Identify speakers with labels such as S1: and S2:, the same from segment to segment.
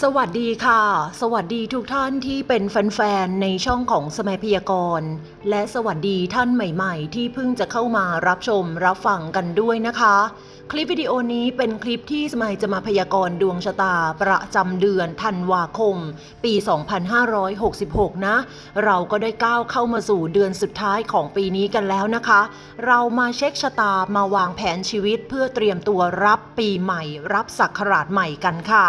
S1: สวัสดีค่ะ สวัสดีทุกท่านที่เป็นแฟนๆ ในช่องของสมัยพยากรณ์และสวัสดีท่านใหม่ๆ ที่เพิ่งจะเข้ามารับชมรับฟังกันด้วยนะคะ คลิปวิดีโอนี้เป็นคลิปที่สมัยจะมาพยากรณ์ดวงชะตาประจำเดือนธันวาคม ปี 2566 นะ เราก็ได้ก้าวเข้ามาสู่เดือนสุดท้ายของปีนี้กันแล้วนะคะ เรามาเช็คชะตามาวางแผนชีวิตเพื่อเตรียมตัวรับปีใหม่ รับศักราชใหม่กันค่ะ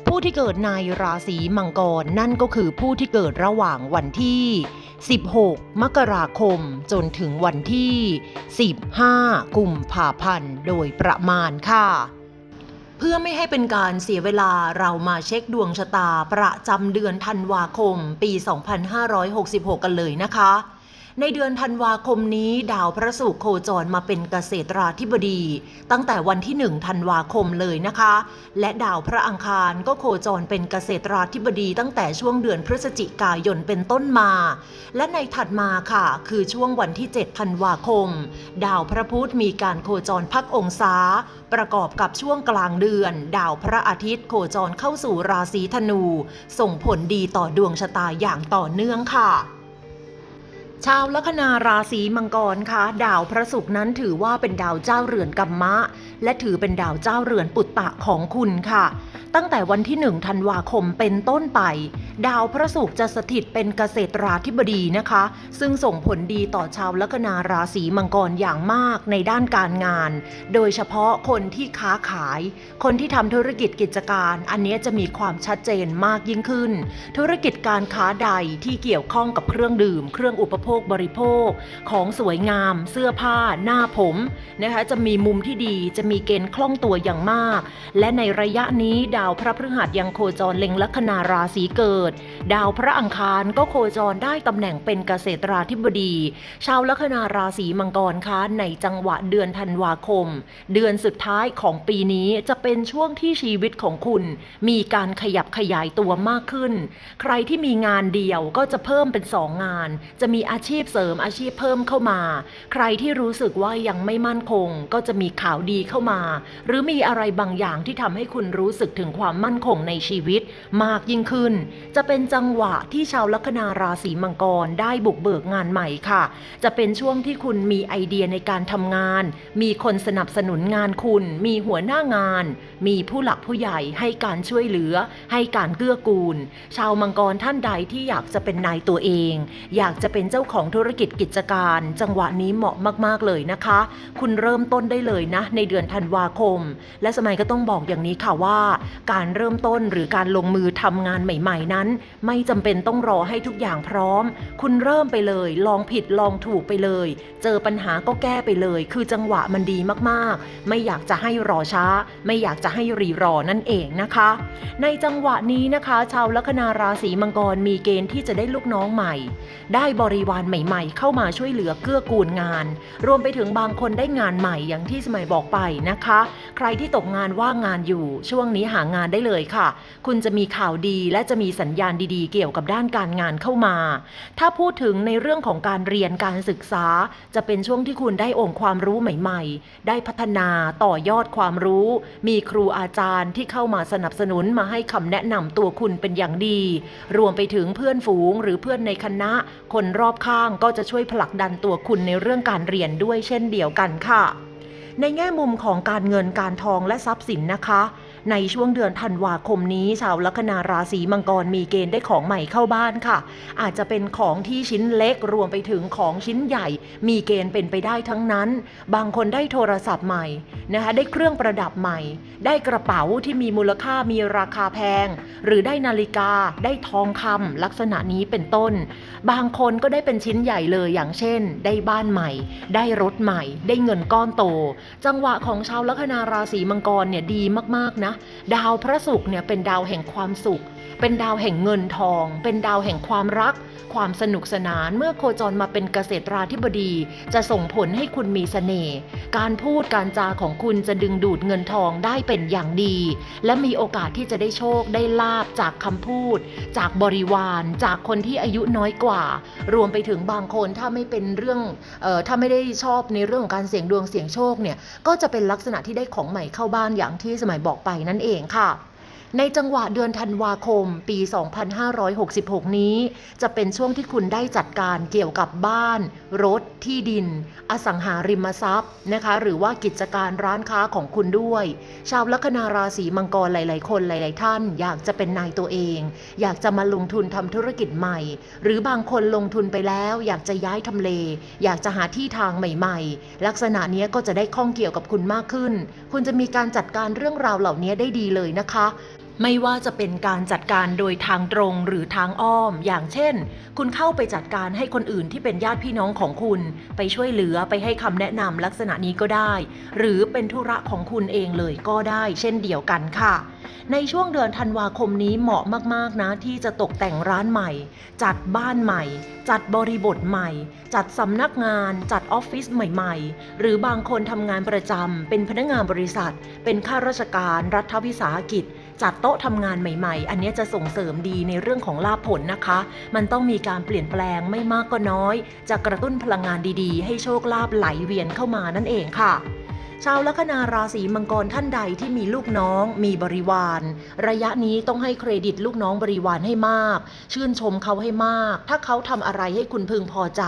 S1: ผู้ที่เกิดในราศีมังกรนั่นก็คือผู้ที่เกิดระหว่างวันที่ 16 มกราคม จนถึงวันที่ 15 กุมภาพันธ์ โดยประมาณค่ะ เพื่อไม่ให้เป็นการเสียเวลาเรามาเช็คดวงชะตาประจำเดือนธันวาคม ปี 2566 กันเลยนะคะ ในเดือนธันวาคมนี้ดาวพระศุกร์โคจรมาเป็นเกษตราธิบดี ตั้งแต่วันที่ 1 ธันวาคมเลยนะคะ และดาวพระอังคารก็โคจรเป็นเกษตราธิบดี ตั้งแต่ช่วงเดือนพฤศจิกายนเป็นต้นมา และในถัดมาค่ะ คือช่วงวันที่ 7 ธันวาคม ดาวพระพุธมีการโคจรพักองศา ประกอบกับช่วงกลางเดือน ดาวพระอาทิตย์โคจรเข้าสู่ราศีธนู ส่งผลดีต่อดวงชะตาอย่างต่อเนื่องค่ะ ชาวลัคนาราศีมังกรคะดาวพระศุกร์นั้นถือว่าเป็นดาวเจ้าเรือนกัมมะ และถือเป็นดาวเจ้าเรือนปุตตะของคุณค่ะ ตั้งแต่วันที่ 1 ธันวาคมเป็นต้นไป ดาวพระศุกร์จะสถิตเป็นเกษตราธิบดีนะคะ ซึ่งส่งผลดีต่อชาวลัคนาราศีมังกรอย่างมากในด้านการงาน โดยเฉพาะคนที่ค้าขาย คนที่ทำธุรกิจกิจการ อันนี้จะมีความชัดเจนมากยิ่งขึ้น ธุรกิจการค้าใดที่เกี่ยวข้องกับเครื่องดื่ม เครื่องอุปโภคบริโภค ของสวยงาม เสื้อผ้า หน้าผมนะคะจะมีมุมที่ดีจะมีเกณฑ์คล่องตัวอย่างมาก และในระยะนี้ดาวพระพฤหัสยังโคจรเล็งลัคนาราศีเกิด ดาวพระอังคารก็โคจรได้ตำแหน่งเป็นเกษตราธิบดี ชาวลัคนาราศีมังกรคะในจังหวะเดือนธันวาคม เดือนสุดท้ายของปีนี้จะเป็นช่วงที่ชีวิตของคุณ มีการขยับขยายตัวมากขึ้น ใครที่มีงานเดียวก็จะเพิ่มเป็นสองงาน จะมีอาชีพเสริมอาชีพเพิ่มเข้ามา ใครที่รู้สึกว่ายังไม่มั่นคง ก็จะมีข่าวดีเข้ามา หรือมีอะไรบางอย่างที่ทำให้คุณรู้สึกถึงความมั่นคงในชีวิต มากยิ่งขึ้น จะเป็นจังหวะที่ชาวลัคนาราศีมังกรได้บุกเบิกงานใหม่ค่ะ จะเป็นช่วงที่คุณมีไอเดียในการทำงาน มีคนสนับสนุนงานคุณ มีหัวหน้างาน มีผู้หลักผู้ใหญ่ให้การช่วยเหลือ ให้การเกื้อกูล ชาวมังกรท่านใดที่อยากจะเป็นนายตัวเอง อยากจะเป็นเจ้าของธุรกิจกิจการ จังหวะนี้เหมาะมากๆเลยนะคะ คุณเริ่มต้นได้เลยนะ ในเดือนธันวาคม และสมัยก็ต้องบอกอย่างนี้ค่ะว่า การเริ่มต้นหรือการลงมือทำงานใหม่ ๆ นั้น ไม่จำเป็นต้องรอให้ทุกอย่างพร้อม คุณเริ่มไปเลย ลองผิดลองถูกไปเลย เจอปัญหาก็แก้ไปเลย คือจังหวะมันดีมากๆ ไม่อยากจะให้รอช้า ไม่อยากจะให้รีรอนั่นเองนะคะ ในจังหวะนี้นะคะ ชาวลัคนาราศีมังกรมีเกณฑ์ที่จะได้ลูกน้องใหม่ ได้บริวารใหม่ๆ เข้ามาช่วยเหลือเกื้อกูลงาน รวมไปถึงบางคนได้งานใหม่อย่างที่สมัยบอกไปนะคะ ใครที่ตกงานว่างงานอยู่ช่วงนี้หางานได้เลยค่ะ คุณจะมีข่าวดีและจะมีสัญญาณดีๆ เกี่ยวกับด้านการงานเข้ามา ถ้าพูดถึงในเรื่องของการเรียนการศึกษา จะเป็นช่วงที่คุณได้องค์ความรู้ใหม่ ๆ ได้พัฒนาต่อยอดความรู้ มีครูอาจารย์ที่เข้ามาสนับสนุนมาให้คำแนะนำตัวคุณเป็นอย่างดี รวมไปถึงเพื่อนฝูงหรือเพื่อนในคณะคนรอบข้างก็จะช่วยผลักดันตัวคุณในเรื่องการเรียนด้วยเช่นเดียวกันค่ะ ในแง่มุมของการเงินการทองและทรัพย์สินนะคะ ในช่วงเดือนธันวาคมนี้ ชาวลัคนาราศีมังกรมีเกณฑ์ได้ของใหม่เข้าบ้านค่ะ อาจจะเป็นของที่ชิ้นเล็กรวมไปถึงของชิ้นใหญ่ มีเกณฑ์เป็นไปได้ทั้งนั้น บางคนได้โทรศัพท์ใหม่นะคะได้เครื่องประดับใหม่ ได้กระเป๋าที่มีมูลค่ามีราคาแพง หรือได้นาฬิกาได้ทองคำลักษณะนี้เป็นต้น บางคนก็ได้เป็นชิ้นใหญ่เลยอย่างเช่น ได้บ้านใหม่ ได้รถใหม่ ได้เงินก้อนโต จังหวะของชาวลัคนาราศีมังกรเนี่ยดีมากๆนะดาวพระศุกร์เนี่ยเป็นดาวแห่งความสุข เป็นดาวแห่งเงินทอง เป็นดาวแห่งความรัก ความสนุกสนานเมื่อโคจรมาเป็นเกษตราธิบดี จะส่งผลให้คุณมีเสน่ห์การพูดการจาของคุณจะดึงดูดเงินทองได้เป็นอย่างดี และมีโอกาสที่จะได้โชคได้ลาบจากคำพูด จากบริวารจากคนที่อายุน้อยกว่า รวมไปถึงบางคนถ้าไม่เป็นเรื่องเอ่อถ้าไม่ได้ชอบในเรื่องของการเสี่ยงดวงเสี่ยงโชคเนี่ยก็จะเป็นลักษณะที่ได้ของใหม่เข้าบ้านอย่างที่สมัยบอกไปนั่นเองค่ะ ในจังหวะเดือนธันวาคมปี 2566 นี้ จะเป็นช่วงที่คุณได้จัดการเกี่ยวกับบ้าน รถ ที่ดิน อสังหาริมทรัพย์นะคะ หรือว่ากิจการร้านค้าของคุณด้วย ชาวลัคนาราศีมังกรหลาย ๆ คนหลาย ๆ ท่าน อยากจะเป็นนายตัวเอง อยากจะมาลงทุนทำธุรกิจใหม่ หรือบางคนลงทุนไปแล้ว อยากจะย้ายทำเล อยากจะหาที่ทางใหม่ ๆ ลักษณะนี้ก็จะได้ข้องเกี่ยวกับคุณมากขึ้น คุณจะมีการจัดการเรื่องราวเหล่านี้ได้ดีเลยนะคะ ไม่ว่าจะเป็นการจัดการโดยทางตรงหรือทางอ้อม อย่างเช่น คุณเข้าไปจัดการให้คนอื่นที่เป็นญาติพี่น้องของคุณ ไปช่วยเหลือไปให้คำแนะนำลักษณะนี้ก็ได้ หรือเป็นธุระของคุณเองเลยก็ได้ เช่นเดียวกันค่ะ ในช่วงเดือนธันวาคมนี้เหมาะมากๆนะ ที่จะตกแต่งร้านใหม่ จัดบ้านใหม่ จัดบริบทใหม่ จัดสำนักงาน จัดออฟฟิศใหม่ๆ หรือบางคนทำงานประจำเป็นพนักงานบริษัท เป็นข้าราชการรัฐวิสาหกิจ จัดโต๊ะทำงานใหม่ ๆ อันนี้จะส่งเสริมดีในเรื่องของลาภผลนะคะ มันต้องมีการเปลี่ยนแปลงไม่มากก็น้อย จะกระตุ้นพลังงานดีๆ ให้โชคลาภไหลเวียนเข้ามานั่นเองค่ะ ชาวลัคนาราศีมังกรท่านใดที่มีลูกน้อง มีบริวาร ระยะนี้ต้องให้เครดิตลูกน้องบริวารให้มาก ชื่นชมเขาให้มาก ถ้าเขาทำอะไรให้คุณพึงพอใจ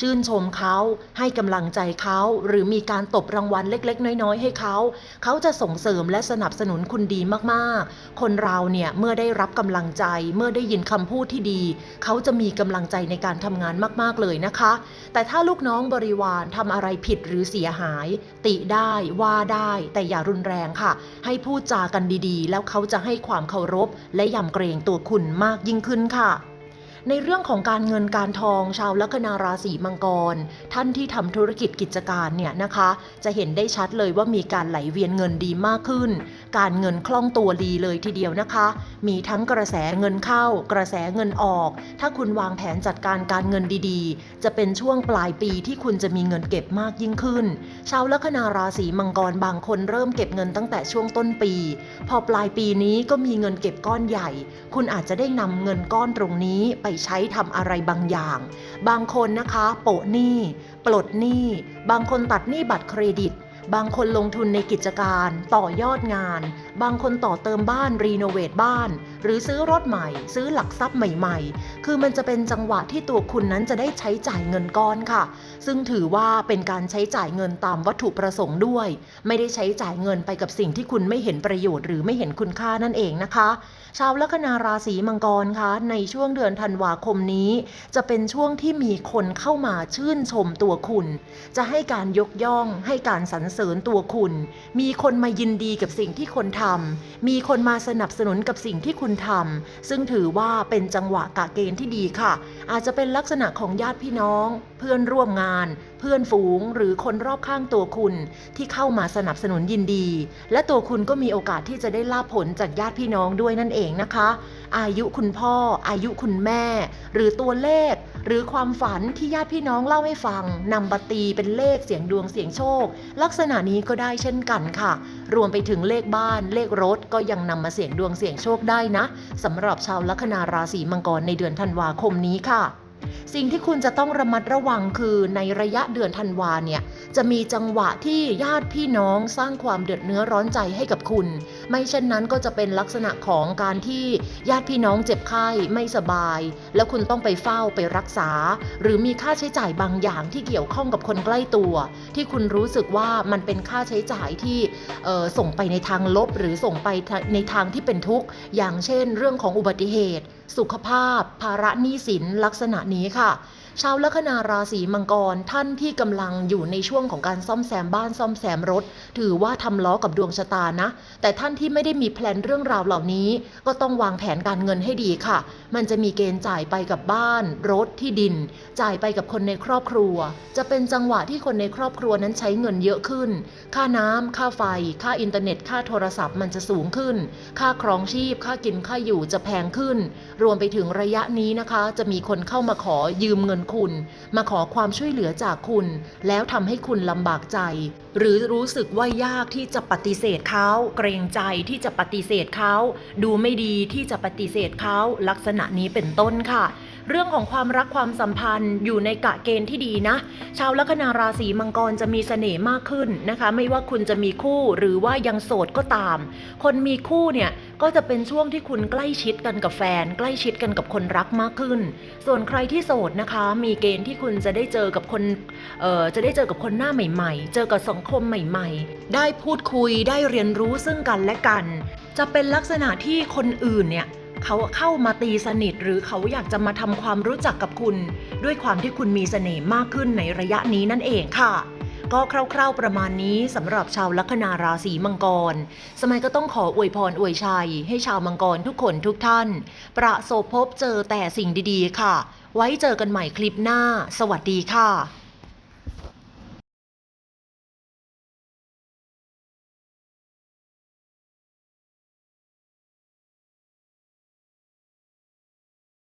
S1: ชื่นชมเขาให้กำลังใจเขา หรือมีการตบรางวัลเล็ก ๆ น้อย ๆ ให้เขา เขาจะส่งเสริมและสนับสนุนคุณดีมากๆ คนเราเนี่ยเมื่อได้รับกำลังใจเมื่อได้ยินคำพูดที่ดี เขาจะมีกำลังใจในการทำงานมาก ๆเลยนะคะ แต่ถ้าลูกน้องบริวารทำอะไรผิดหรือเสียหาย ติได้ว่าได้แต่อย่ารุนแรงค่ะ ให้พูดจากันดีๆ แล้วเขาจะให้ความเคารพ และยำเกรงตัวคุณมากยิ่งขึ้นค่ะ ในเรื่องของการเงินการทองชาวลัคนาราศีมังกร ท่านที่ทำธุรกิจกิจการเนี่ยนะคะ จะเห็นได้ชัดเลยว่ามีการไหลเวียนเงินดีมากขึ้น การเงินคล่องตัวดีเลยทีเดียวนะคะ มีทั้งกระแสเงินเข้า กระแสเงินออก ถ้าคุณวางแผนจัดการการเงินดีๆ จะเป็นช่วงปลายปีที่คุณจะมีเงินเก็บมากยิ่งขึ้น ชาวลัคนาราศีมังกรบางคนเริ่มเก็บเงินตั้งแต่ช่วงต้นปี พอปลายปีนี้ก็มีเงินเก็บก้อนใหญ่ คุณอาจจะได้นำเงินก้อนตรงนี้ไปใช้ทำอะไรบางอย่าง บางคนนะคะ โปะหนี้ ปลดหนี้ บางคนตัดหนี้บัตรเครดิต บางคนลงทุนในกิจการ ต่อยอดงาน บางคนต่อเติมบ้าน รีโนเวทบ้าน หรือซื้อรถใหม่ ซื้อหลักทรัพย์ใหม่ ๆ คือมันจะเป็นจังหวะที่ตัวคุณนั้นจะได้ใช้จ่ายเงินก้อนค่ะ ซึ่งถือว่าเป็นการใช้จ่ายเงินตามวัตถุประสงค์ด้วย ไม่ได้ใช้จ่ายเงินไปกับสิ่งที่คุณไม่เห็นประโยชน์หรือไม่เห็นคุณค่านั่นเองนะคะ ชาวลัคนาราศีมังกรคะในช่วงเดือนธันวาคมนี้ จะเป็นช่วงที่มีคนเข้ามาชื่นชมตัวคุณ จะให้การยกย่องให้การสรรเสริญตัวคุณ มีคนมายินดีกับสิ่งที่คนทำมีคนมาสนับสนุนกับสิ่งที่คุณทำซึ่งถือว่าเป็นจังหวะกะเกณฑ์ที่ดีค่ะ อาจจะเป็นลักษณะของญาติพี่น้อง เพื่อนร่วมงาน เพื่อนฝูงหรือคนรอบข้างตัวคุณที่เข้ามาสนับสนุนยินดี และตัวคุณก็มีโอกาสที่จะได้ลาผลจากญาติพี่น้องด้วยนั่นเองนะคะ อายุคุณพ่อ อายุคุณแม่ หรือตัวเลข หรือความฝันที่ญาติพี่น้องเล่าให้ฟังนำบัตีเป็นเลขเสียงดวงเสียงโชค ลักษณะนี้ก็ได้เช่นกันค่ะ รวมไปถึงเลขบ้านเลขรถก็ยังนำมาเสียงดวงเสียงโชคได้นะสำหรับชาวลัคนาราศีมังกรในเดือนธันวาคมนี้ค่ะ สิ่งที่คุณจะต้องระมัดระวังคือในระยะเดือนธันวาเนี่ยจะมีจังหวะที่ญาติพี่น้องสร้างความเดือดเนื้อร้อนใจให้กับคุณ ไม่เช่นนั้นก็จะเป็นลักษณะของการที่ญาติพี่น้องเจ็บไข้ไม่สบาย แล้วคุณต้องไปเฝ้าไปรักษา หรือมีค่าใช้จ่ายบางอย่างที่เกี่ยวข้องกับคนใกล้ตัว ที่คุณรู้สึกว่ามันเป็นค่าใช้จ่ายที่ส่งไปในทางลบ หรือส่งไปในทางที่เป็นทุกข์ อย่างเช่น เรื่องของอุบัติเหตุ สุขภาพ ภาระหนี้สินลักษณะนี้ค่ะ ชาวลัคนาราศีมังกรท่านที่กำลังอยู่ในช่วงของการซ่อมแซมบ้านซ่อมแซมรถ ถือว่าทำล้อกับดวงชะตานะ แต่ท่านที่ไม่ได้มีแพลนเรื่องราวเหล่านี้ ก็ต้องวางแผนการเงินให้ดีค่ะ มันจะมีเกณฑ์จ่ายไปกับบ้าน รถที่ดิน จ่ายไปกับคนในครอบครัว จะเป็นจังหวะที่คนในครอบครัวนั้นใช้เงินเยอะขึ้น ค่าน้ำค่าไฟ ค่าอินเทอร์เน็ต ค่าโทรศัพท์มันจะสูงขึ้น ค่าครองชีพ ค่ากินค่าอยู่จะแพงขึ้น รวมไปถึงระยะนี้นะคะ จะมีคนเข้ามาขอยืมเงินคุณ มาขอความช่วยเหลือจากคุณ แล้วทำให้คุณลำบากใจ หรือรู้สึกว่ายากที่จะปฏิเสธเขาเกรงใจที่จะปฏิเสธเขาดูไม่ดีที่จะปฏิเสธเขาลักษณะนี้เป็นต้นค่ะ เรื่องของความรักความสัมพันธ์อยู่ในกะเกณฑ์ที่ดีนะ ชาวลัคนาราศีมังกรจะมีเสน่ห์มากขึ้นนะคะ ไม่ว่าคุณจะมีคู่หรือว่ายังโสดก็ตาม คนมีคู่เนี่ยก็จะเป็นช่วงที่คุณใกล้ชิดกันกับแฟน ใกล้ชิดกันกับคนรักมากขึ้น ส่วนใครที่โสดนะคะ มีเกณฑ์ที่คุณจะได้เจอกับคนเอ่อจะได้เจอกับคนหน้าใหม่ ๆ เจอกับสังคมใหม่ ๆ ได้พูดคุยได้เรียนรู้ซึ่งกันและกัน จะเป็นลักษณะที่คนอื่นเนี่ย เขาเข้ามาตีสนิท หรือเขาอยากจะมาทำความรู้จักกับคุณ ด้วยความที่คุณมีเสน่ห์มากขึ้นในระยะนี้นั่นเองค่ะก็คร่าวๆประมาณนี้สำหรับชาวลัคนาราศีมังกร สมัยก็ต้องขออวยพรอวยชัย ให้ชาวมังกรทุกคนทุกท่าน ประสบพบเจอแต่สิ่งดีๆ ค่ะ ไว้เจอกันใหม่คลิปหน้า สวัสดีค่ะ